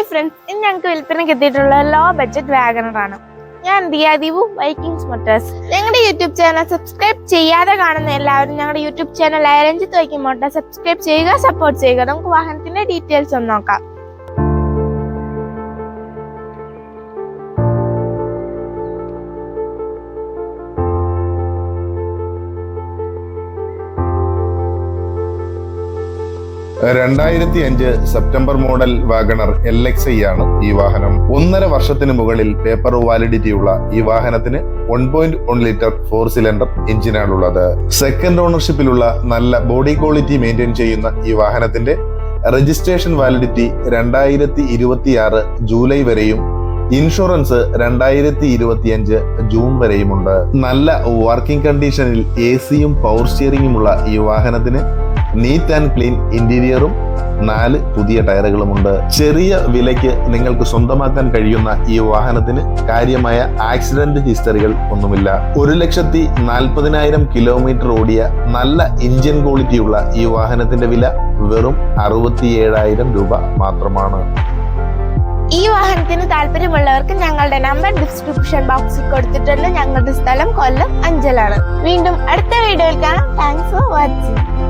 Hi friends ഇന്ന് ഞങ്ങൾക്ക് വിൽപ്പനയ്ക്ക് എത്തിയിട്ടുള്ള ലോ ബഡ്ജറ്റ് വാഗണറാണ് ഞാൻ ദിയാദീപു വൈക്കിംഗ്സ് മോട്ടേഴ്സ് ഞങ്ങളുടെ യൂട്യൂബ് ചാനൽ സബ്സ്ക്രൈബ് ചെയ്യാതെ കാണുന്ന എല്ലാവരും ഞങ്ങളുടെ YouTube channel Ranjith Viking Motors subscribe ചെയ്യുക സപ്പോർട്ട് ചെയ്യുക. നമുക്ക് വാഹനത്തിന്റെ ഡീറ്റെയിൽസ് ഒന്ന് നോക്കാം. രണ്ടായിരത്തി അഞ്ച് September model WagonR L X I ആണ് ഈ വാഹനം. ഒന്നര വർഷത്തിന് മുകളിൽ പേപ്പർ വാലിഡിറ്റി ഉള്ള ഈ വാഹനത്തിന് one point one litre four cylinder എഞ്ചിനാണ് ഉള്ളത് സെക്കൻഡ് ഓണർഷിപ്പിലുള്ള നല്ല ബോഡി ക്വാളിറ്റി മെയിന്റെയിൻ ചെയ്യുന്ന ഈ വാഹനത്തിന്റെ രജിസ്ട്രേഷൻ വാലിഡിറ്റി രണ്ടായിരത്തി ഇരുപത്തിയാറ് ജൂലൈ വരെയും ഇൻഷുറൻസ് രണ്ടായിരത്തി ഇരുപത്തിയഞ്ച് ജൂൺ വരെയുമുണ്ട്. നല്ല വർക്കിംഗ് കണ്ടീഷനിൽ എ സിയും പവർ സ്റ്റിയറിംഗുമുള്ള ഈ വാഹനത്തിന് നീറ്റ് ആൻഡ് ക്ലീൻ ഇന്റീരിയറും നാല് പുതിയ ടയറുകളുമുണ്ട്. ചെറിയ വിലയ്ക്ക് നിങ്ങൾക്ക് സ്വന്തമാക്കാൻ കഴിയുന്ന ഈ വാഹനത്തിന് കാര്യമായ ആക്സിഡന്റ് ഹിസ്റ്ററികൾ ഒന്നുമില്ല. ഒരു ലക്ഷത്തി നാൽപ്പതിനായിരം കിലോമീറ്റർ ഓടിയ നല്ല ഇഞ്ചിൻ ക്വാളിറ്റിയുള്ള ഈ വാഹനത്തിന്റെ വില വെറും അറുപത്തിയേഴായിരം രൂപ മാത്രമാണ്. ഈ വാഹനത്തിന് താല്പര്യമുള്ളവർക്ക് ഞങ്ങളുടെ നമ്പർ ഡിസ്ക്രിപ്ഷൻ ബോക്സിൽ കൊടുത്തിട്ടുണ്ട്. ഞങ്ങളുടെ സ്ഥലം കൊല്ലം അഞ്ചലാണ്. വീണ്ടും അടുത്ത വീഡിയോയിൽ കാണാം. Thanks for watching